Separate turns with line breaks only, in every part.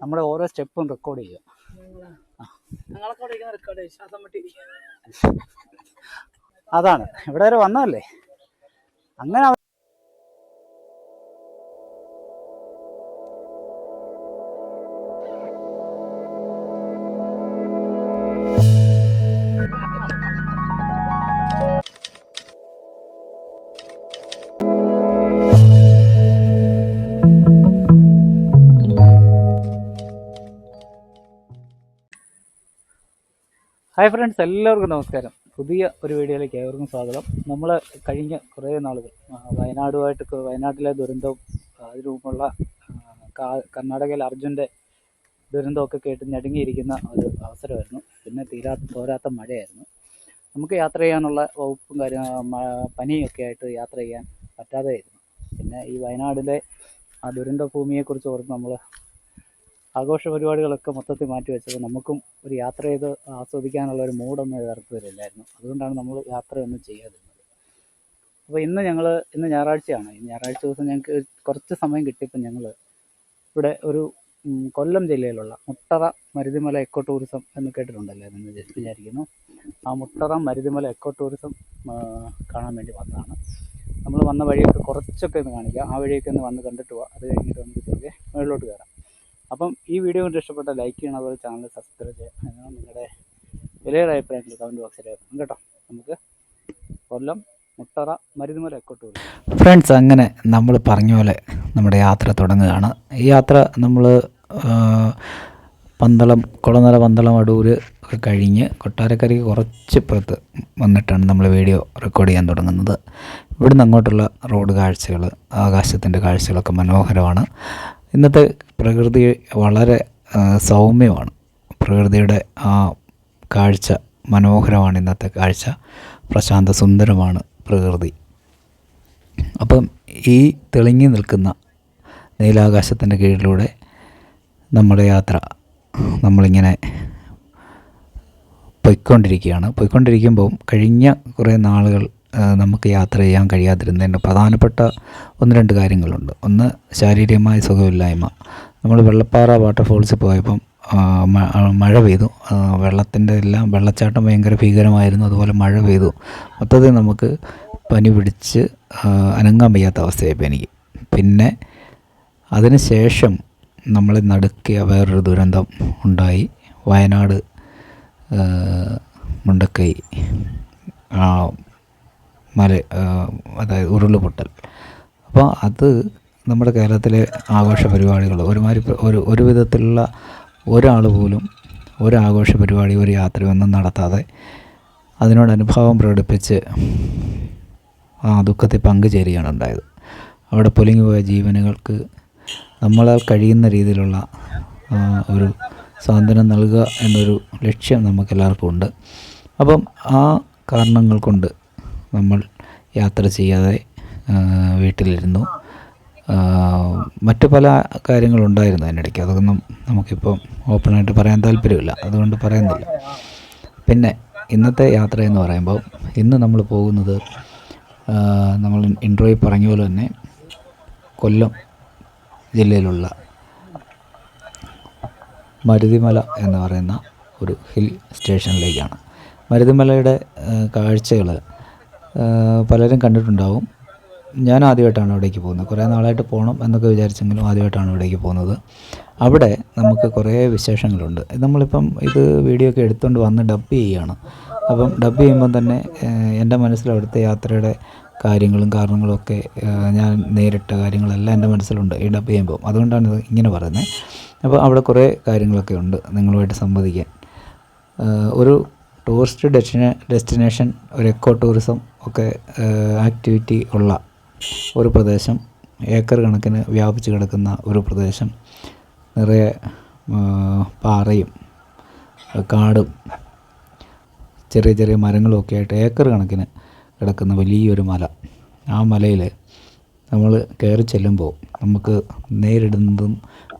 നമ്മുടെ ഓരോ സ്റ്റെപ്പും റെക്കോർഡ് ചെയ്യുക. അതാണ്. ഇവിടെ വരെ വന്നതല്ലേ? അങ്ങനെ ഹായ് ഫ്രണ്ട്സ് എല്ലാവർക്കും നമസ്കാരം. പുതിയ ഒരു വീഡിയോയിലേക്ക് ഏവർക്കും സ്വാഗതം. നമ്മൾ കഴിഞ്ഞ കുറേ നാളുകൾ വയനാടുമായിട്ട് വയനാട്ടിലെ ദുരന്തവും അതിനു മുമ്പുള്ള കർണാടകയിൽ അർജുന്റെ ദുരന്തമൊക്കെ കേട്ട് ഞടുങ്ങിയിരിക്കുന്ന ഒരു അവസരമായിരുന്നു. പിന്നെ തീരാ പോരാത്ത മഴയായിരുന്നു. നമുക്ക് യാത്ര ചെയ്യാനുള്ള വകുപ്പും കാര്യം പനിയൊക്കെ ആയിട്ട് യാത്ര ചെയ്യാൻ പറ്റാതെയായിരുന്നു. പിന്നെ ഈ വയനാടിലെ ആ ദുരന്ത ഭൂമിയെക്കുറിച്ച് ഓർത്ത് നമ്മൾ ആഘോഷ പരിപാടികളൊക്കെ മൊത്തത്തിൽ മാറ്റി വെച്ചപ്പോൾ നമുക്കും ഒരു യാത്ര ചെയ്ത് ആസ്വദിക്കാനുള്ള ഒരു മൂഡൊന്നും യഥാർത്ഥത്തിലില്ലായിരുന്നു അതുകൊണ്ടാണ് നമ്മൾ യാത്രയൊന്നും ചെയ്യാതിരുന്നത്. അപ്പോൾ ഇന്ന് ഞങ്ങൾ ഇന്ന് ഞായറാഴ്ചയാണ്. ഈ ഞായറാഴ്ച ദിവസം ഞങ്ങൾക്ക് കുറച്ച് സമയം കിട്ടിയപ്പോൾ ഞങ്ങൾ ഇവിടെ ഒരു കൊല്ലം ജില്ലയിലുള്ള മുട്ടറ മരുതിമല എക്കോ ടൂറിസം എന്ന് കേട്ടിട്ടുണ്ടല്ലോ എന്ന് വിചാ- വിചാരിക്കുന്നു. ആ മുട്ടറ മരുതിമല എക്കോ ടൂറിസം കാണാൻ വേണ്ടി വന്നതാണ്. നമ്മൾ വന്ന വഴിയൊക്കെ കുറച്ചൊക്കെ ഒന്ന് കാണിക്കാം. ആ വഴിയൊക്കെ ഒന്ന് വന്ന് കണ്ടിട്ട് പോവാം അത് കഴിഞ്ഞിട്ട് നമുക്ക് തിരികെ മുകളിലോട്ട് കയറാം അപ്പം ഈ വീഡിയോ കൊണ്ട് ഇഷ്ടപ്പെട്ട ലൈക്ക് ചെയ്യണം. അതുപോലെ ചാനൽ സബ്സ്ക്രൈബ് ചെയ്യണം നിങ്ങളുടെ വിലയുടെ അഭിപ്രായങ്ങൾ കമന്റ് ബോക്സിൽ കേട്ടോ. നമുക്ക് കൊല്ലം മുട്ടറ മരുതുമല എക്കോട്ടൂർ ഫ്രണ്ട്സ് അങ്ങനെ നമ്മൾ പറഞ്ഞ പോലെ നമ്മുടെ യാത്ര തുടങ്ങുകയാണ്. ഈ യാത്ര നമ്മൾ പന്തളം കുളനല പന്തളം അടൂർ ഒക്കെ കഴിഞ്ഞ് കൊട്ടാരക്കരയ്ക്ക് കുറച്ച് പുറത്ത് വന്നിട്ടാണ് നമ്മൾ വീഡിയോ റെക്കോർഡ് ചെയ്യാൻ തുടങ്ങുന്നത്. ഇവിടുന്ന് അങ്ങോട്ടുള്ള റോഡ് കാഴ്ചകൾ ആകാശത്തിന്റെ കാഴ്ചകളൊക്കെ മനോഹരമാണ്. ഇന്നത്തെ പ്രകൃതി വളരെ സൗമ്യമാണ്. പ്രകൃതിയുടെ ആ കാഴ്ച മനോഹരമാണ്. ഇന്നത്തെ കാഴ്ച പ്രശാന്ത സുന്ദരമാണ് പ്രകൃതി. അപ്പം ഈ തെളിഞ്ഞു നിൽക്കുന്ന നീലാകാശത്തിന്റെ കീഴിലൂടെ നമ്മുടെ യാത്ര നമ്മളിങ്ങനെ പൊയ്ക്കൊണ്ടിരിക്കുകയാണ്. പൊയ്ക്കൊണ്ടിരിക്കുമ്പോൾ കഴിഞ്ഞ കുറേ നാളുകൾ നമുക്ക് യാത്ര ചെയ്യാൻ കഴിയാതിരുന്നതിന്റെ പ്രധാനപ്പെട്ട ഒന്ന് രണ്ട് കാര്യങ്ങളുണ്ട്. ഒന്ന് ശാരീരികമായ സുഖമില്ലായ്മ നമ്മൾ വെള്ളപ്പാറ വാട്ടർഫോൾസിൽ പോയപ്പം മഴ പെയ്തു. വെള്ളത്തിന്റെ എല്ലാം വെള്ളച്ചാട്ടം ഭയങ്കര ഭീകരമായിരുന്നു. അതുപോലെ മഴ പെയ്തു. മൊത്തത്തിൽ നമുക്ക് പനി പിടിച്ച് അനങ്ങാൻ വയ്യാത്ത അവസ്ഥയായിപ്പോൾ എനിക്ക്. പിന്നെ അതിന് ശേഷം നമ്മളെ നടുക്കിയ വേറൊരു ദുരന്തം ഉണ്ടായി. വയനാട് മുണ്ടക്കൈ മല അതായത് ഉരുളുപൊട്ടൽ അപ്പോൾ അത് നമ്മുടെ കേരളത്തിലെ ആഘോഷ പരിപാടികൾ ഒരുമാതിരി ഒരു ഒരു വിധത്തിലുള്ള ഒരാൾ പോലും ഒരാഘോഷ പരിപാടി ഒരു യാത്രയൊന്നും നടത്താതെ അതിനോട് അനുഭാവം പ്രകടിപ്പിച്ച് ആ ദുഃഖത്തിൽ പങ്കുചേരുകയാണ് ഉണ്ടായത്. അവിടെ പൊലിഞ്ഞുപോയ ജീവനുകൾക്ക് നമ്മളാൽ കഴിയുന്ന രീതിയിലുള്ള ഒരു സ്വാതന്ത്ര്യം നൽകുക എന്നൊരു ലക്ഷ്യം നമുക്കെല്ലാവർക്കും ഉണ്ട്. അപ്പം ആ കാരണങ്ങൾ കൊണ്ട് നമ്മൾ യാത്ര ചെയ്യാതെ വീട്ടിലിരുന്നു. മറ്റു പല കാര്യങ്ങളുണ്ടായിരുന്നു അതിനിടയ്ക്ക്. അതൊന്നും നമുക്കിപ്പം ഓപ്പണായിട്ട് പറയാൻ താല്പര്യമില്ല. അതുകൊണ്ട് പറയുന്നില്ല. പിന്നെ ഇന്നത്തെ യാത്ര എന്ന് പറയുമ്പോൾ ഇന്ന് നമ്മൾ പോകുന്നത് നമ്മൾ ഇൻട്രോയിൽ പറഞ്ഞ പോലെ തന്നെ കൊല്ലം ജില്ലയിലുള്ള മരുതിമല എന്ന് പറയുന്ന ഒരു ഹിൽ സ്റ്റേഷനിലേക്കാണ്. മരുതിമലയുടെ കാഴ്ചകൾ പലരും കണ്ടിട്ടുണ്ടാവും. ഞാൻ ആദ്യമായിട്ടാണ് അവിടേക്ക് പോകുന്നത്. കുറേ നാളായിട്ട് പോകണം എന്നൊക്കെ വിചാരിച്ചെങ്കിലും ആദ്യമായിട്ടാണ് അവിടേക്ക് പോകുന്നത്. അവിടെ നമുക്ക് കുറേ വിശേഷങ്ങളുണ്ട്. നമ്മളിപ്പം ഇത് വീഡിയോ ഒക്കെ എടുത്തുകൊണ്ട് വന്ന് ഡബ് ചെയ്യുകയാണ് അപ്പം ഡബ് ചെയ്യുമ്പം തന്നെ എന്റെ മനസ്സിൽ അവിടുത്തെ യാത്രയുടെ കാര്യങ്ങളും കാരണങ്ങളും ഒക്കെ ഞാൻ നേരിട്ട കാര്യങ്ങളെല്ലാം എന്റെ മനസ്സിലുണ്ട് ഈ ഡബ് ചെയ്യുമ്പോൾ അതുകൊണ്ടാണ് ഇത് ഇങ്ങനെ പറയുന്നത്. അപ്പോൾ അവിടെ കുറേ കാര്യങ്ങളൊക്കെ ഉണ്ട് നിങ്ങളുമായിട്ട് സംവദിക്കാൻ. ഒരു ടൂറിസ്റ്റ് ഡെസ്റ്റിനേ ഡെസ്റ്റിനേഷൻ ഒരു എക്കോ ടൂറിസം ഒക്കെ ആക്ടിവിറ്റി ഉള്ള ഒരു പ്രദേശം ഏക്കർ കണക്കിന് വ്യാപിച്ച് കിടക്കുന്ന ഒരു പ്രദേശം. നിറയെ പാറയും കാടും ചെറിയ ചെറിയ മരങ്ങളും ഒക്കെ ആയിട്ട് ഏക്കർ കണക്കിന് കിടക്കുന്ന വലിയൊരു മല. ആ മലയിൽ നമ്മൾ കയറി ചെല്ലുമ്പോൾ നമുക്ക് നേരിടുന്നതും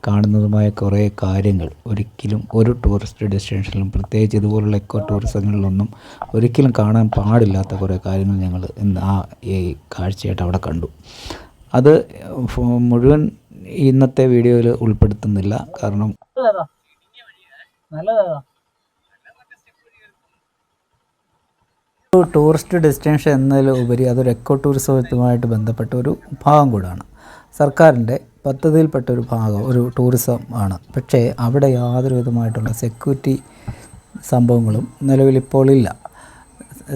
കാണുന്നതുമായ കുറേ കാര്യങ്ങൾ. ഒരിക്കലും ഒരു ടൂറിസ്റ്റ് ഡെസ്റ്റിനേഷനിലും പ്രത്യേകിച്ച് ഇതുപോലുള്ള എക്കോ ടൂറിസങ്ങളിലൊന്നും ഒരിക്കലും കാണാൻ പാടില്ലാത്ത കുറേ കാര്യങ്ങൾ ഞങ്ങൾ ഇന്ന് ആ ഈ കാഴ്ചയായിട്ട് അവിടെ കണ്ടു. അത് മുഴുവൻ ഇന്നത്തെ വീഡിയോയിൽ ഉൾപ്പെടുത്തുന്നില്ല. കാരണം ടൂറിസ്റ്റ് ഡെസ്റ്റിനേഷൻ എന്നതിലുപരി അതൊരു എക്കോ ടൂറിസവുമായിട്ട് ബന്ധപ്പെട്ട ഒരു ഭാഗം കൂടാണ്. സർക്കാരിന്റെ പദ്ധതിയിൽപ്പെട്ട ഒരു ഭാഗം ഒരു ടൂറിസം ആണ്. പക്ഷേ അവിടെ യാതൊരു വിധമായിട്ടുള്ള സെക്യൂരിറ്റി സംഭവങ്ങളും നിലവിലിപ്പോൾ ഇല്ല.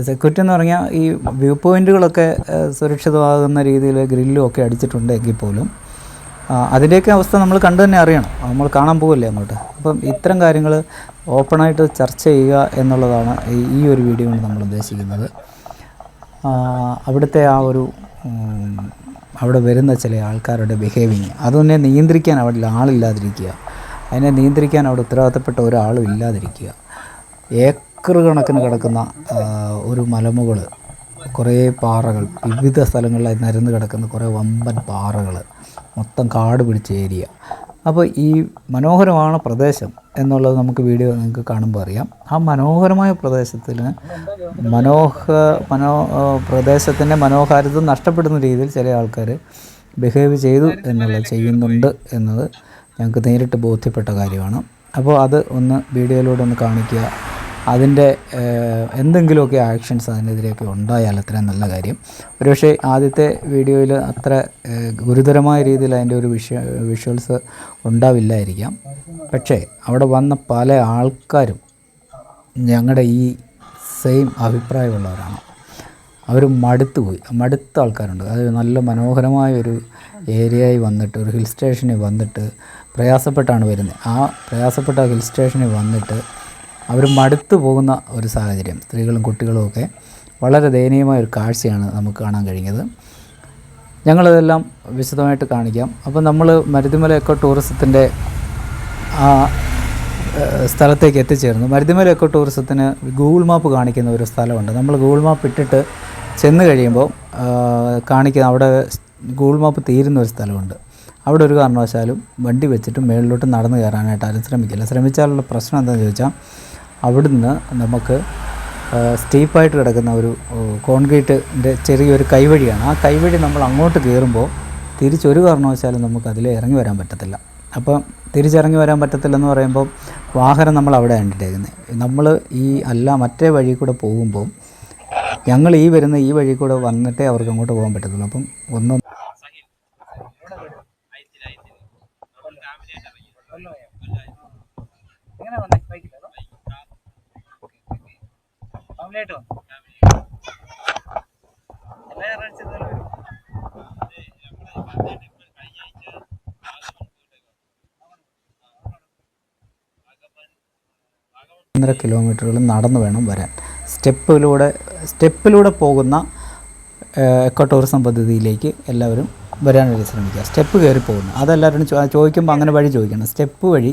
സെക്യൂരിറ്റി എന്ന് പറഞ്ഞാൽ ഈ വ്യൂ പോയിന്റുകളൊക്കെ സുരക്ഷിതമാകുന്ന രീതിയിൽ ഗ്രില്ലും ഒക്കെ അടിച്ചിട്ടുണ്ടെങ്കിൽ പോലും അതിന്റെയൊക്കെ അവസ്ഥ നമ്മൾ കണ്ടു തന്നെ അറിയണം. നമ്മൾ കാണാൻ പോകില്ലേ അങ്ങോട്ട്? അപ്പം ഇത്തരം കാര്യങ്ങൾ ഓപ്പണായിട്ട് ചർച്ച ചെയ്യുക എന്നുള്ളതാണ് ഈ- ഒരു വീഡിയോ കൊണ്ട് നമ്മൾ ഉദ്ദേശിക്കുന്നത്. അവിടുത്തെ ആ ഒരു അവിടെ വരുന്ന ചില ആൾക്കാരുടെ ബിഹേവിങ് അതൊന്നെ നിയന്ത്രിക്കാൻ അവിടെ ആളില്ലാതിരിക്കുക. അതിനെ നിയന്ത്രിക്കാൻ അവിടെ ഉത്തരവാദിത്തപ്പെട്ട ഒരാളും ഇല്ലാതിരിക്കുക. ഏക്കർ കണക്കിന് കിടക്കുന്ന ഒരു മലമുകൾ കുറേ പാറകൾ വിവിധ സ്ഥലങ്ങളിലായി നിരന്ന് കിടക്കുന്ന കുറേ വമ്പൻ പാറകൾ മൊത്തം കാട് പിടിച്ച ഏരിയ അപ്പോൾ ഈ മനോഹരമാണ് പ്രദേശം എന്നുള്ളത് നമുക്ക് വീഡിയോ നിങ്ങൾക്ക് കാണുമ്പോൾ അറിയാം. ആ മനോഹരമായ പ്രദേശത്തിന് മനോഹ മനോ പ്രദേശത്തിന്റെ മനോഹാരിത നഷ്ടപ്പെടുന്ന രീതിയിൽ ചില ആൾക്കാർ ബിഹേവ് ചെയ്തു എന്നുള്ളത് ചെയ്യുന്നുണ്ട് എന്നത് ഞങ്ങൾക്ക് നേരിട്ട് ബോധ്യപ്പെട്ട കാര്യമാണ്. അപ്പോൾ അത് ഒന്ന് വീഡിയോയിലൂടെ ഒന്ന് കാണിക്കുക. അതിന്റെ എന്തെങ്കിലുമൊക്കെ ആക്ഷൻസ് അതിനെതിരെയൊക്കെ ഉണ്ടായാൽ അത്രയും നല്ല കാര്യം. ഒരുപക്ഷെ ആദ്യത്തെ വീഡിയോയിൽ അത്ര ഗുരുതരമായ രീതിയിൽ അതിന്റെ ഒരു വിഷ്വ വിഷ്വൽസ് ഉണ്ടാവില്ലായിരിക്കാം. പക്ഷേ അവിടെ വന്ന പല ആൾക്കാരും ഞങ്ങളുടെ ഈ സെയിം അഭിപ്രായമുള്ളവരാണ്. അവർ മടുത്തു പോയി മടുത്ത ആൾക്കാരുണ്ട്. അത് നല്ല മനോഹരമായ ഒരു ഏരിയയിൽ വന്നിട്ട് ഒരു ഹിൽ സ്റ്റേഷനിൽ വന്നിട്ട് പ്രയാസപ്പെട്ടാണ് വരുന്നത്. ആ പ്രയാസപ്പെട്ട ഹിൽ സ്റ്റേഷനിൽ വന്നിട്ട് അവർ മടുത്തു പോകുന്ന ഒരു സാഹചര്യം. സ്ത്രീകളും കുട്ടികളും ഒക്കെ വളരെ ദയനീയമായ ഒരു കാഴ്ചയാണ് നമുക്ക് കാണാൻ കഴിഞ്ഞത്. ഞങ്ങളതെല്ലാം വിശദമായിട്ട് കാണിക്കാം. അപ്പോൾ നമ്മൾ മരുതിമല എക്കോ ടൂറിസത്തിന്റെ ആ സ്ഥലത്തേക്ക് എത്തിച്ചേർന്നു. മരുതിമല എക്കോ ടൂറിസത്തിന് ഗൂഗിൾ മാപ്പ് കാണിക്കുന്ന ഒരു സ്ഥലമുണ്ട്. നമ്മൾ ഗൂഗിൾ മാപ്പ് ഇട്ടിട്ട് ചെന്ന് കഴിയുമ്പോൾ കാണിക്കുന്ന അവിടെ ഗൂഗിൾ മാപ്പ് തീരുന്ന ഒരു സ്ഥലമുണ്ട്. അവിടെ ഒരു കാരണവശാലും വണ്ടി വെച്ചിട്ട് മേളിലോട്ട് നടന്നു കയറാനായിട്ട് ആരും ശ്രമിക്കില്ല. ശ്രമിച്ചാലുള്ള പ്രശ്നം എന്താണെന്ന് ചോദിച്ചാൽ അവിടുന്ന് നമുക്ക് സ്റ്റീപ്പായിട്ട് കിടക്കുന്ന ഒരു കോൺക്രീറ്റിന്റെ ചെറിയൊരു കൈവഴിയാണ്. ആ കൈവഴി നമ്മൾ അങ്ങോട്ട് കയറുമ്പോൾ തിരിച്ചൊരു കാരണവശാലും നമുക്ക് അതിൽ ഇറങ്ങി വരാൻ പറ്റത്തില്ല. അപ്പം തിരിച്ചിറങ്ങി വരാൻ പറ്റത്തില്ലെന്ന് പറയുമ്പോൾ വാഹനം നമ്മൾ അവിടെ കണ്ടിട്ടേക്കുന്നത് നമ്മൾ ഈ അല്ല മറ്റേ വഴി കൂടെ പോകുമ്പോൾ ഞങ്ങൾ ഈ വരുന്ന ഈ വഴി കൂടെ വന്നിട്ടേ അവർക്ക് അങ്ങോട്ട് പോകാൻ പറ്റത്തുള്ളൂ. അപ്പം ഒന്നും
എങ്ങനെ വന്നേ ബൈക്കിലോ വരും.
ഒന്നര കിലോമീറ്ററുകൾ നടന്നു വേണം വരാൻ. സ്റ്റെപ്പിലൂടെ സ്റ്റെപ്പിലൂടെ പോകുന്ന എക്കോ ടൂറിസം പദ്ധതിയിലേക്ക് എല്ലാവരും വരാൻ വേണ്ടി ശ്രമിക്കുക. സ്റ്റെപ്പ് കയറി പോകുന്നു അതെല്ലാവരും ചോദിക്കുമ്പോൾ അങ്ങനെ വഴി ചോദിക്കണം. സ്റ്റെപ്പ് വഴി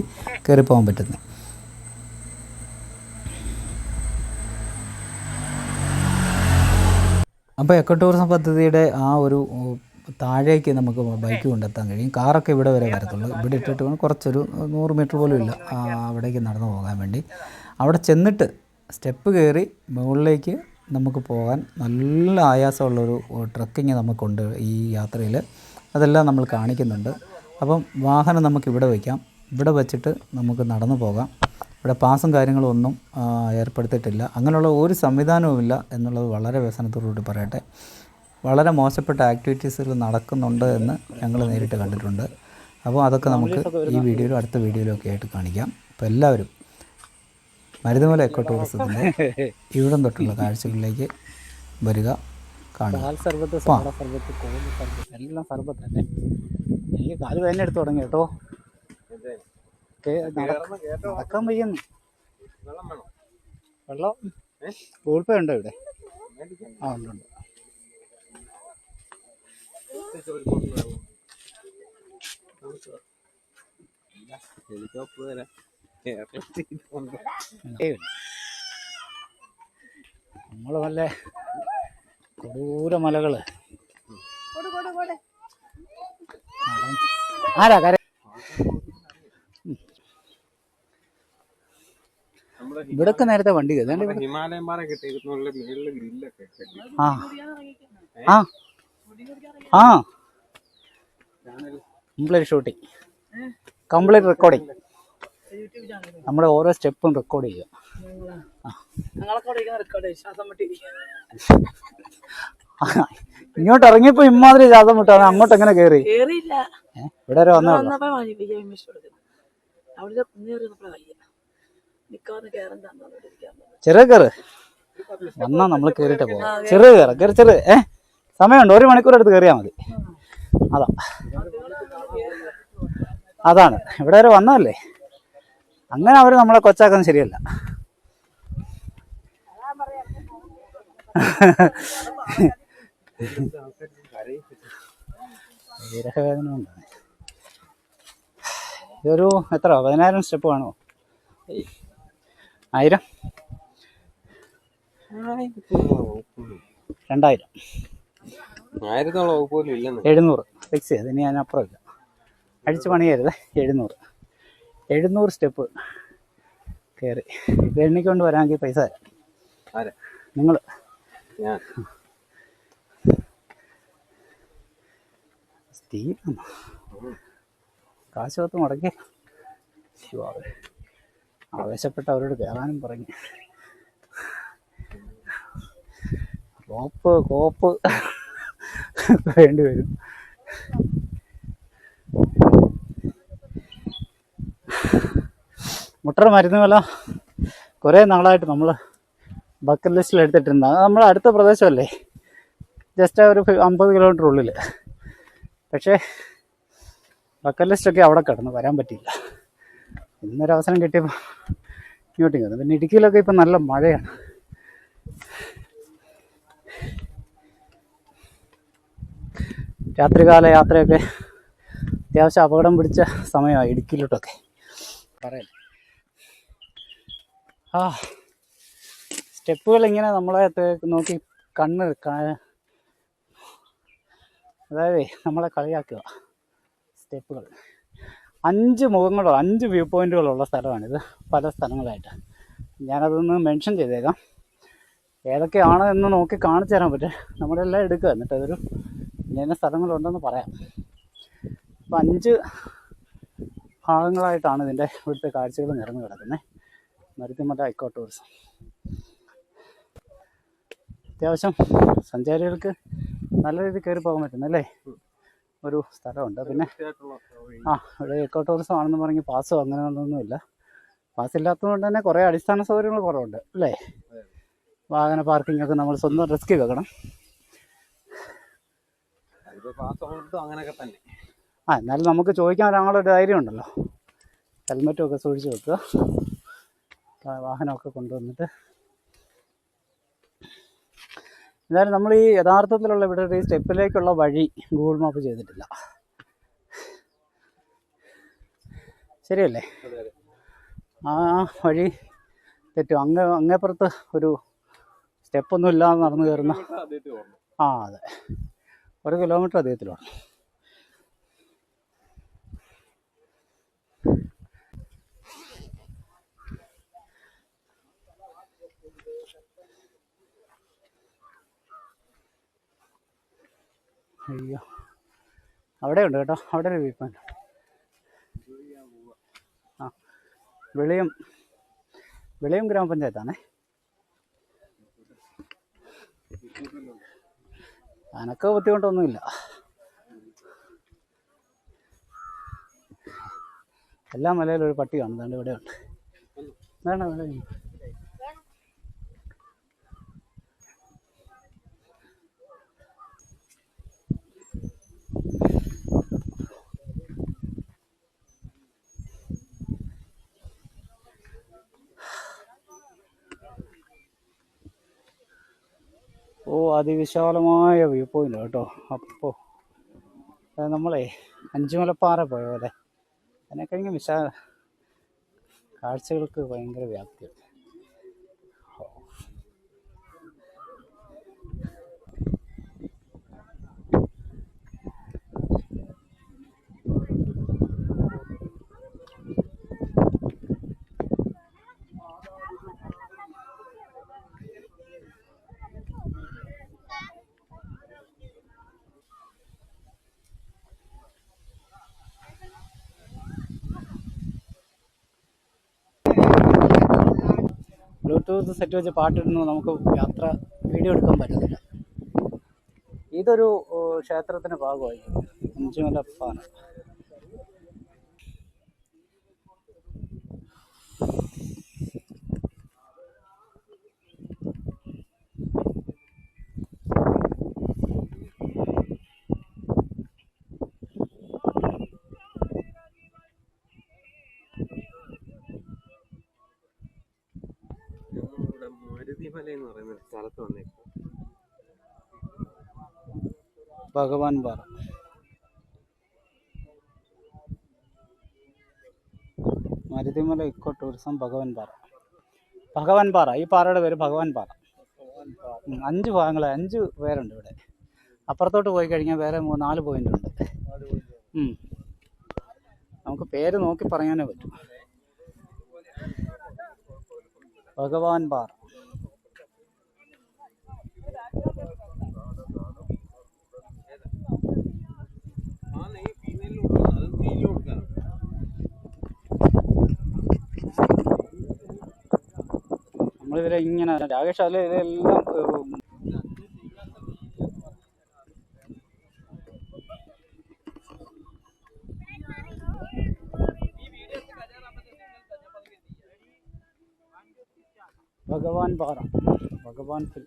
കയറി പോകാൻ പറ്റുന്നത്. അപ്പോൾ എക്കോ ടൂറിസം പദ്ധതിയുടെ ആ ഒരു താഴേക്ക് നമുക്ക് ബൈക്ക് കൊണ്ടെത്താൻ കഴിയും. കാറൊക്കെ ഇവിടെ വരെ വരത്തുള്ളൂ. ഇവിടെ ഇട്ടിട്ട് വേണം കുറച്ചൊരു നൂറ് മീറ്റർ പോലും ഇല്ല. അവിടേക്ക് നടന്നു പോകാൻ വേണ്ടി. അവിടെ ചെന്നിട്ട് സ്റ്റെപ്പ് കയറി മുകളിലേക്ക് നമുക്ക് പോകാൻ നല്ല ആയാസമുള്ളൊരു ട്രക്കിങ് നമുക്കുണ്ട് ഈ യാത്രയിൽ അതെല്ലാം നമ്മൾ കാണിക്കുന്നുണ്ട്. അപ്പം വാഹനം നമുക്ക് ഇവിടെ വയ്ക്കാം. ഇവിടെ വച്ചിട്ട് നമുക്ക് നടന്നു പോകാം. ഇവിടെ പാസും കാര്യങ്ങളും ഒന്നും ഏർപ്പെടുത്തിയിട്ടില്ല. അങ്ങനെയുള്ള ഒരു സംവിധാനവുമില്ല എന്നുള്ളത് വളരെ വ്യസനത്തോടുകൂടി പറയട്ടെ. വളരെ മോശപ്പെട്ട ആക്ടിവിറ്റീസുകൾ നടക്കുന്നുണ്ട് എന്ന് ഞങ്ങൾ നേരിട്ട് കണ്ടിട്ടുണ്ട്. അപ്പോൾ അതൊക്കെ നമുക്ക് ഈ വീഡിയോയിലും അടുത്ത വീഡിയോയിലും ഒക്കെ ആയിട്ട് കാണിക്കാം. അപ്പോൾ എല്ലാവരും മരുതുമല എക്കോ ടൂറിസത്തിന്റെ ഇവിടം തൊട്ടുള്ള കാഴ്ചകളിലേക്ക് വരിക കാണുക.
എല്ലാം സർബത്ത് തന്നെ. എനിക്ക് കാൽ തന്നെ എടുത്ത് തുടങ്ങി കേട്ടോ. നടക്കാൻ വയ്യെന്ന്. വെള്ളം ഗൂഗിൾ പേ ഉണ്ടോ ഇവിടെ? ആ ഉണ്ട് ഉണ്ട്. ഏയ്. നമ്മൾ നല്ല കൊടൂര മലകൾ. ആരാ കര ഇവിടൊക്കെ നേരത്തെ വണ്ടി
കെട്ടി
ആ. ആ. ആ. കംപ്ലീറ്റ് ഷൂട്ടിങ് കംപ്ലീറ്റ് റെക്കോർഡിങ് നമ്മുടെ ഓരോ സ്റ്റെപ്പും റെക്കോർഡ് ചെയ്യുക. ഇങ്ങോട്ട് ഇറങ്ങിയപ്പോ ഇമാതിരി ശ്വാസം വിട്ടാണ് അങ്ങോട്ട് എങ്ങനെ കേറി? ഇവിടെ വരെ വന്നേ ചെറിയ കയറ് വന്നാ നമ്മൾ കയറിയിട്ട് പോകാം ചെറിയ കയറ കയറി ചെറു ഏ? സമയമുണ്ട്. ഒരു മണിക്കൂർ എടുത്ത് കയറിയാൽ മതി. അതാ. അതാണ്. ഇവിടെ വരെ വന്നതല്ലേ? അങ്ങനെ അവർ നമ്മളെ കൊച്ചാക്കുന്നത് ശരിയല്ല. വിരഹവേദന കൊണ്ടാണ് ഇതൊരു എത്ര പതിനായിരം സ്റ്റെപ്പ് കാണുമോ ആയിരം. രണ്ടായിരം. എഴുന്നൂറ്. ഫിക്സ് ചെയ്ത് ഇനി ഞാൻ അപ്പുറമില്ല അടിച്ച് പണിയരുത്. എഴുന്നൂറ്. എഴുന്നൂറ് സ്റ്റെപ്പ് കയറി. ഇത് എണ്ണിക്കൊണ്ട് വരാമെങ്കിൽ പൈസ തരാം. നിങ്ങൾ കാശ് പത്ത് മുടക്കി. ശിവാവേ ആവേശപ്പെട്ട് അവരോട് കയറാനും പറഞ്ഞു. റോപ്പ് കോപ്പ് വേണ്ടി വരും. മുട്ടറ മരുന്ന് വല്ല കുറേ നാളായിട്ട് നമ്മൾ ബക്കറ്റ് ലിസ്റ്റിൽ എടുത്തിട്ടുണ്ട് അത് നമ്മുടെ അടുത്ത പ്രദേശമല്ലേ? ജസ്റ്റ് ഒരു അമ്പത് കിലോമീറ്റർ ഉള്ളിൽ പക്ഷേ ബക്കറ്റ് ലിസ്റ്റൊക്കെ അവിടെ കിടന്നു വരാൻ പറ്റിയില്ല. ഇന്നൊരു അവസരം കിട്ടിയപ്പോൾ ഇങ്ങോട്ട് കയറും. പിന്നെ ഇടുക്കിയിലൊക്കെ ഇപ്പം നല്ല മഴയാണ്. രാത്രികാല യാത്രയൊക്കെ അത്യാവശ്യം അപകടം പിടിച്ച സമയമാണ് ഇടുക്കിയിലോട്ടൊക്കെ. പറയാം ആ സ്റ്റെപ്പുകൾ ഇങ്ങനെ നമ്മളെ നോക്കി കണ്ണ് അതായത് നമ്മളെ കളിയാക്കുക. സ്റ്റെപ്പുകൾ. അഞ്ച് മുഖങ്ങളോ അഞ്ച് വ്യൂ പോയിന്റുകളുള്ള സ്ഥലമാണിത്. പല സ്ഥലങ്ങളായിട്ട്. ഞാനതൊന്ന് മെൻഷൻ ചെയ്തേക്കാം. ഏതൊക്കെയാണ് എന്ന് നോക്കി കാണിച്ചു തരാൻ പറ്റും. എല്ലാം എടുക്കുക. എന്നിട്ട് അതൊരു ഇന്ന സ്ഥലങ്ങളുണ്ടെന്ന് പറയാം. അപ്പം അഞ്ച് ഭാഗങ്ങളായിട്ടാണ് ഇതിന്റെ ഇവിടുത്തെ കാഴ്ചകൾ നിറഞ്ഞു കിടക്കുന്നത്. മരുത്തിമല ഐക്കോ ടൂറിസം അത്യാവശ്യം സഞ്ചാരികൾക്ക് നല്ല രീതിയിൽ കയറി പോകാൻ പറ്റുന്നല്ലേ? ഒരു സ്ഥലമുണ്ട്. പിന്നെ ആ ഇവിടെ എക്കോ ടൂറിസം ആണെന്ന് പറഞ്ഞ് പാസ്സോ അങ്ങനെ ഒന്നുമില്ല പാസ് ഇല്ലാത്തതുകൊണ്ട് തന്നെ കുറേ അടിസ്ഥാന സൗകര്യങ്ങൾ കുറവുണ്ട് അല്ലേ? വാഹന പാർക്കിംഗ് ഒക്കെ നമ്മൾ സ്വന്തം റിസ്ക് വെക്കണം. ആ എന്നാലും നമുക്ക് ചോദിക്കാൻ ഒരാളൊരു ധൈര്യം ഉണ്ടല്ലോ. ഹെൽമെറ്റും ഒക്കെ സൂക്ഷിച്ച് വെക്കുക. വാഹനമൊക്കെ കൊണ്ടുവന്നിട്ട് എന്തായാലും നമ്മൾ ഈ യഥാർത്ഥത്തിലുള്ള ഇവിടെ ഈ സ്റ്റെപ്പിലേക്കുള്ള വഴി ഗൂഗിൾ മാപ്പ് ചെയ്തിട്ടില്ല. ശരിയല്ലേ? ആ വഴി തെറ്റും. അങ്ങ അങ്ങേപ്പുറത്ത് ഒരു സ്റ്റെപ്പൊന്നും ഇല്ലാതെ നടന്നു കയറുന്ന ആ അതെ. ഒരു കിലോമീറ്റർ അദ്ദേഹത്തിലാണ് അയ്യോ. അവിടെ ഉണ്ട് കേട്ടോ. അവിടെ ഒരു വ്യൂ പോയിന്റ് ആ വെളിയം വെളിയം ഗ്രാമപഞ്ചായത്താണേ. അനക്ക് ബുദ്ധിമുട്ടൊന്നുമില്ല. എല്ലാ മലയിലും ഒരു പട്ടി കാണും ദാണ്ട് ഇവിടെ ഓ അതിവിശാലമായ വ്യൂ പോയിന്റ് കേട്ടോ. അപ്പോൾ നമ്മളെ അഞ്ചുമലപ്പാറ പോയ പോലെ അതിനെ വിശാല വിശാ കാഴ്ചകൾക്ക് ഭയങ്കര വ്യാപ്തിയുണ്ട്. ബ്ലൂടൂത്ത് സെറ്റ് വെച്ച് പാട്ടിടുന്നു നമുക്ക് യാത്ര വീഡിയോ എടുക്കാൻ പറ്റത്തില്ല. ഇതൊരു ക്ഷേത്രത്തിന്റെ ഭാഗമായി അഞ്ചുമല പാന
നമ്മളിവിടെ മരുതിമല എന്ന് പറയുന്ന ഒരു സ്ഥലത്ത് വന്നേക്കും
ഭഗവാൻ പാറ. മരുതിമല ഇക്കോ ടൂറിസം ഭഗവാൻ പാറ. ഭഗവാൻ പാറ. ഈ പാറയുടെ പേര് ഭഗവാൻ പാറ. അഞ്ച് ഭാഗങ്ങൾ അഞ്ച് പേരുണ്ട് ഇവിടെ. അപ്പുറത്തോട്ട് പോയി കഴിഞ്ഞാൽ വേറെ നാല് പോയിന്റ് ഉണ്ട്. നമുക്ക് പേര് നോക്കി പറയാനേ പറ്റൂ. ഭഗവാൻ പാറ. നമ്മളിതിലെ ഇങ്ങനെ രാകേഷ് അതിൽ ഇതെല്ലാം ഭഗവാൻ പാറ. ഭഗവാൻ ഹിൽ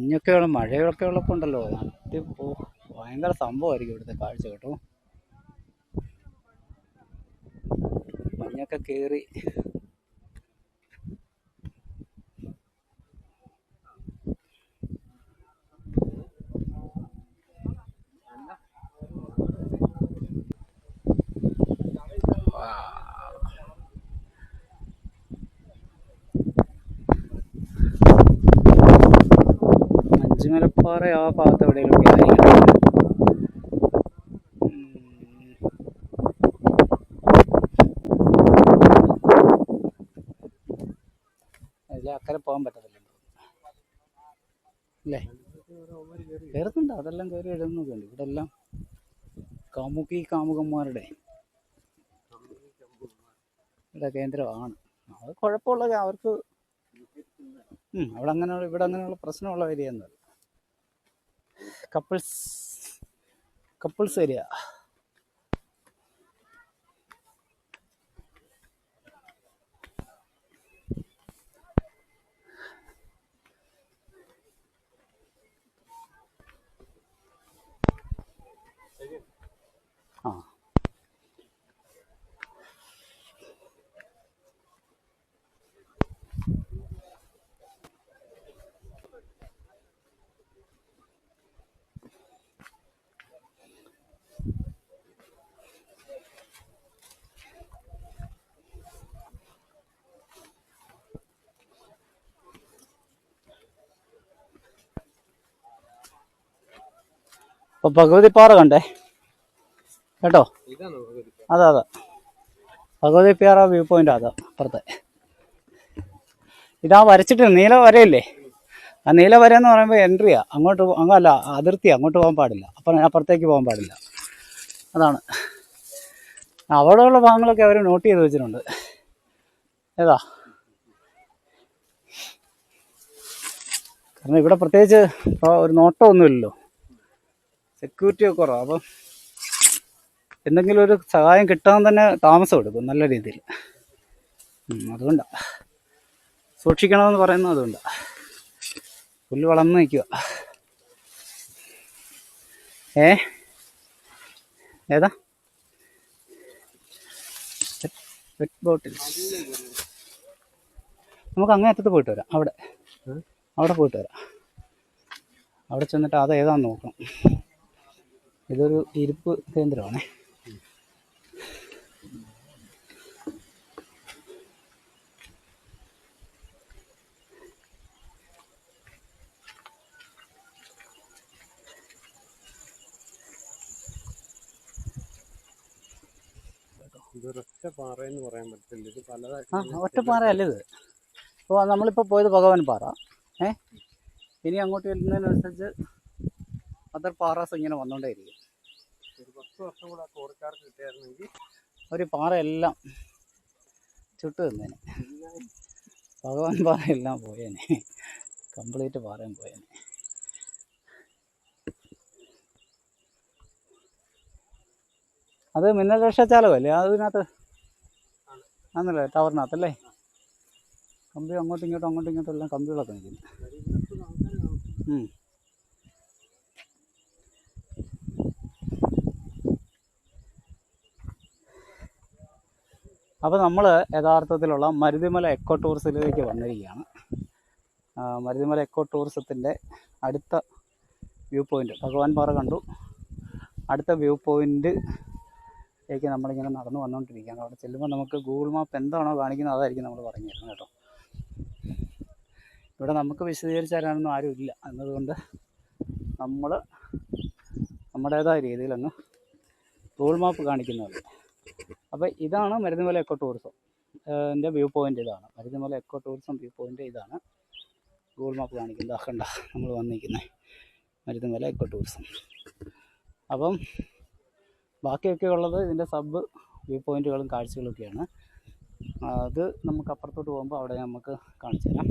മഞ്ഞൊക്കെ ഉള്ള മഴയൊക്കെ അടി ഓ ഭയങ്കര സംഭവമായിരിക്കും ഇവിടുത്തെ കാഴ്ച കേട്ടോ. മഞ്ഞൊക്കെ കയറി മഞ്ചുമലപ്പാറ ആ ഭാഗത്ത് എവിടെയെങ്കിലും ആയിരിക്കണം അക്കരെ പോകാൻ പറ്റത്തില്ല അല്ലേ അതെല്ലാം കയറി എഴുതുന്നൊക്കെ ഉണ്ട് ഇവിടെ എല്ലാം കാമുകി കാമുകന്മാരുടെ ഇവിടെ കേന്ദ്രമാണ്. അത് കുഴപ്പമുള്ള അവർക്ക് അവിടെ അങ്ങനെ ഇവിടെ അങ്ങനെയുള്ള പ്രശ്നമുള്ള ഏരിയ ഒന്നും കപ്പിൾസ് കപ്പിൾസ് ഏരിയ അപ്പൊ ഭഗവതിപ്പാറ കണ്ടേ? കേട്ടോ?
ഭഗവതി
അതെ അതെ. ഭഗവതിപ്പാറ വ്യൂ പോയിന്റ് അതാ അപ്പുറത്തെ. ഇതാ വരച്ചിട്ട് നീല വരയില്ലേ? ആ നീല വര എന്ന് പറയുമ്പോൾ എൻട്രിയാ അങ്ങോട്ട് അങ്ങല്ല അതിർത്തി അങ്ങോട്ട് പോകാൻ പാടില്ല. അപ്പം അപ്പുറത്തേക്ക് പോകാൻ പാടില്ല. അതാണ്. അവിടെയുള്ള ഭാഗങ്ങളൊക്കെ അവർ നോട്ട് ചെയ്ത് വെച്ചിട്ടുണ്ട്. ഏതാ? കാരണം ഇവിടെ പ്രത്യേകിച്ച് ഒരു നോട്ടമൊന്നുമില്ലല്ലോ. സെക്യൂരിറ്റി ഒക്കെ കുറവാണ് അപ്പം എന്തെങ്കിലും ഒരു സഹായം കിട്ടാൻ തന്നെ താമസം എടുക്കും നല്ല രീതിയിൽ. അതുകൊണ്ടാണ് സൂക്ഷിക്കണമെന്ന് പറയുന്നത് അതുകൊണ്ടാണ് പുല്ല് വളർന്ന് നിൽക്കുക ഏ? ഏതാ? വെറ്റ് ബോട്ടിൽ നമുക്ക് അങ്ങേ അറ്റത്ത് പോയിട്ട് വരാം. അവിടെ. അവിടെ പോയിട്ട് വരാം. അവിടെ ചെന്നിട്ട് അത് ഏതാന്ന് നോക്കണം. ഇതൊരു ഇരിപ്പ് കേന്ദ്രമാണ്.
ഇതൊരൊറ്റ പാറയെന്ന് പറയാൻ പറ്റില്ല ഇത്
ആ ഒറ്റപ്പാറയല്ല ഇത്. ഇപ്പോൾ നമ്മളിപ്പോൾ പോയത് ഭഗവാൻ പാറ. ഏ? ഇനി അങ്ങോട്ട് ചെല്ലുന്നതിനനുസരിച്ച് അതർ പാറാസ് ഇങ്ങനെ വന്നുകൊണ്ടേയിരിക്കും
ഒരു പത്ത് വർഷം കൂടെ കോറിക്കാർക്ക് കിട്ടിയായിരുന്നെങ്കിൽ
ഒരു പാറയെല്ലാം ചുട്ടു തന്നേനെ. ഭഗവാൻ പാറയെല്ലാം പോയേനെ. കംപ്ലീറ്റ് പാറയും പോയേനെ. അത് മിന്നൽ രക്ഷാചാലകമല്ലേ? അതിനകത്ത് ആന്നല്ലേ ടവറിനകത്തല്ലേ കമ്പി അങ്ങോട്ടും ഇങ്ങോട്ടും അങ്ങോട്ടും ഇങ്ങോട്ടും എല്ലാം കമ്പികളൊക്കെ നിൽക്കുന്നു. അപ്പോൾ നമ്മൾ യഥാർത്ഥത്തിലുള്ള മരുതിമല എക്കോ ടൂറിസത്തിലേക്ക് വന്നിരിക്കുകയാണ്. മരുതിമല എക്കോ ടൂറിസത്തിന്റെ അടുത്ത വ്യൂ പോയിന്റ് ഭഗവാൻ പാറ കണ്ടു. അടുത്ത വ്യൂ പോയിന്റിലേക്ക് നമ്മളിങ്ങനെ നടന്നു വന്നുകൊണ്ടിരിക്കുകയാണ് അവിടെ ചെല്ലുമ്പോൾ നമുക്ക് ഗൂഗിൾ മാപ്പ് എന്താണോ കാണിക്കുന്നത് അതായിരിക്കും നമ്മൾ പറഞ്ഞു തരുന്നത് കേട്ടോ. ഇവിടെ നമുക്ക് വിശദീകരിച്ച് ആരും ഇല്ല. എന്നതുകൊണ്ട് നമ്മൾ നമ്മുടേതായ രീതിയിലൊന്ന് ഗൂഗിൾ മാപ്പ് കാണിക്കുന്നതല്ല അപ്പോൾ ഇതാണ് മരുന്നുമല എക്കോ ടൂറിസം എന്റെ വ്യൂ പോയിന്റ് ഇതാണ്. Marunnumala eco tourism view point ഇതാണ്. ഗൂഗിൾ മാപ്പ് കാണിക്കുന്നത് ആക്കണ്ട നമ്മൾ വന്നിരിക്കുന്നത് മരുന്നുമല എക്കോ ടൂറിസം അപ്പം ബാക്കിയൊക്കെ ഉള്ളത് ഇതിന്റെ സബ് വ്യൂ പോയിന്റുകളും കാഴ്ചകളൊക്കെയാണ്. അത് നമുക്ക് അപ്പുറത്തോട്ട് പോകുമ്പോൾ അവിടെ നമുക്ക് കാണിച്ചു തരാം.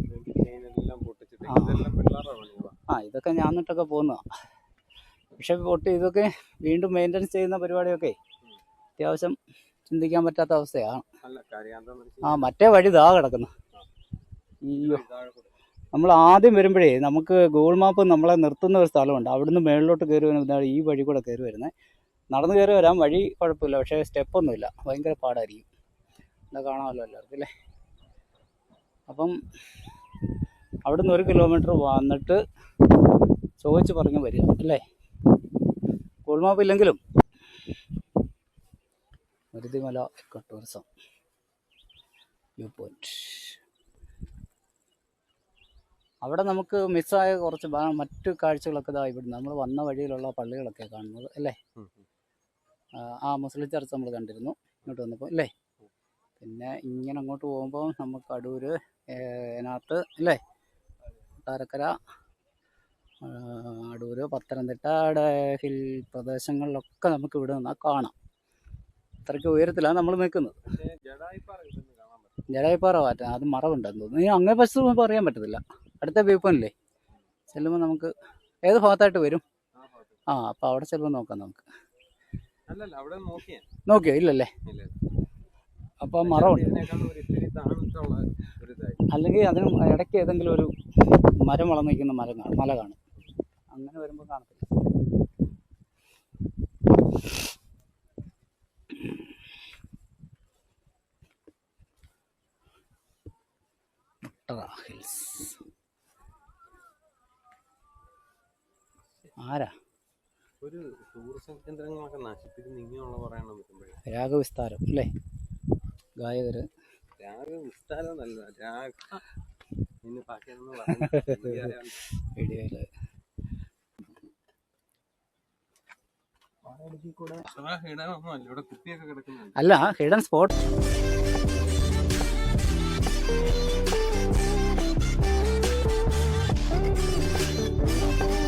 ആ ഇതൊക്കെ ഞാൻ എന്നിട്ടൊക്കെ പോകുന്നതാണ് പക്ഷെ പൊട്ടി ഇതൊക്കെ വീണ്ടും മെയിന്റനൻസ് ചെയ്യുന്ന പരിപാടിയൊക്കെ അത്യാവശ്യം ചിന്തിക്കാൻ പറ്റാത്ത അവസ്ഥയാണ്. ആ മറ്റേ വഴി ഇതാ കിടക്കുന്നു. അയ്യോ. നമ്മൾ ആദ്യം വരുമ്പോഴേ നമുക്ക് ഗൂഗിൾ മാപ്പ് നമ്മളെ നിർത്തുന്ന ഒരു സ്ഥലമുണ്ട്. അവിടുന്ന് മേളിലോട്ട് കയറി വരുന്ന ഈ വഴി കൂടെ കയറി വരുന്നത്. നടന്ന് കയറി വരാൻ വഴി കുഴപ്പമില്ല. പക്ഷേ സ്റ്റെപ്പൊന്നുമില്ല ഭയങ്കര പാടായിരിക്കും. എന്താ കാണാമല്ലോ എല്ലാവർക്കും അല്ലേ? അപ്പം അവിടുന്ന് ഒരു കിലോമീറ്റർ വന്നിട്ട് ചോദിച്ച് പറഞ്ഞ് വരിക അല്ലേ? ഗൂഗിൾ മാപ്പ് ഇല്ലെങ്കിലും Maruthimala eco tourism view point. അവിടെ നമുക്ക് മിസ്സായ കുറച്ച് മറ്റു കാഴ്ചകളൊക്കെ ഇതാ ഇവിടെ നമ്മൾ വന്ന വഴിയിലുള്ള പള്ളികളൊക്കെ കാണുന്നത് അല്ലേ. ആ, മുസ്ലിം ചർച്ച് നമ്മൾ കണ്ടിരുന്നു ഇങ്ങോട്ട് വന്നപ്പോൾ അല്ലേ? പിന്നെ ഇങ്ങനെ അങ്ങോട്ട് പോകുമ്പോൾ നമുക്ക് അടൂര് അതിനകത്ത് അല്ലേ? കൊട്ടാരക്കര ആ, അടൂര് പത്തനംതിട്ട അവിടെ ഹിൽ പ്രദേശങ്ങളിലൊക്കെ നമുക്ക് ഇവിടെ നിന്നാൽ കാണാം. അത്രയ്ക്ക് ഉയരത്തിലാണ് നമ്മൾ നിൽക്കുന്നത്. ജടായിപ്പാറ മാറ്റ അത് മറവുണ്ടെന്ന് തോന്നുന്നു. ഇനി അങ്ങനെ ബസ് പോകുമ്പോൾ അറിയാൻ പറ്റത്തില്ല. അടുത്ത വ്യൂ പോയിന്റില്ലേ ചെല്ലുമ്പോൾ നമുക്ക് ഏത് ഭാഗത്തായിട്ട് വരും?
ആ
അപ്പം അവിടെ ചെല്ലുമ്പോൾ നോക്കാം നമുക്ക്.
നോക്കിയാ?
ഇല്ലല്ലേ? അപ്പം മറവുണ്ട്. അല്ലെങ്കിൽ അതിന് ഇടയ്ക്ക് ഏതെങ്കിലും ഒരു മരം വളർന്നു നിൽക്കുന്ന മരം കാണും മല കാണും. അങ്ങനെ വരുമ്പോൾ കാണത്തില്ല. മുട്ടറ ഹിൽസ് ആരാ?
ഒരു ടൂറിസം കേന്ദ്രങ്ങളൊക്കെ നശിപ്പിച്ച് ഇങ്ങനെയുള്ള പറയണം പറ്റുമ്പോഴേ
രാഗവിസ്താരം അല്ലേ? ഗായകര്.
രാഗവിസ്താരം നല്ല രാഗ ഇന്ന് വീഡിയോയിൽ അല്ല
ഹിഡൻ സ്പോട്ട്. Bye.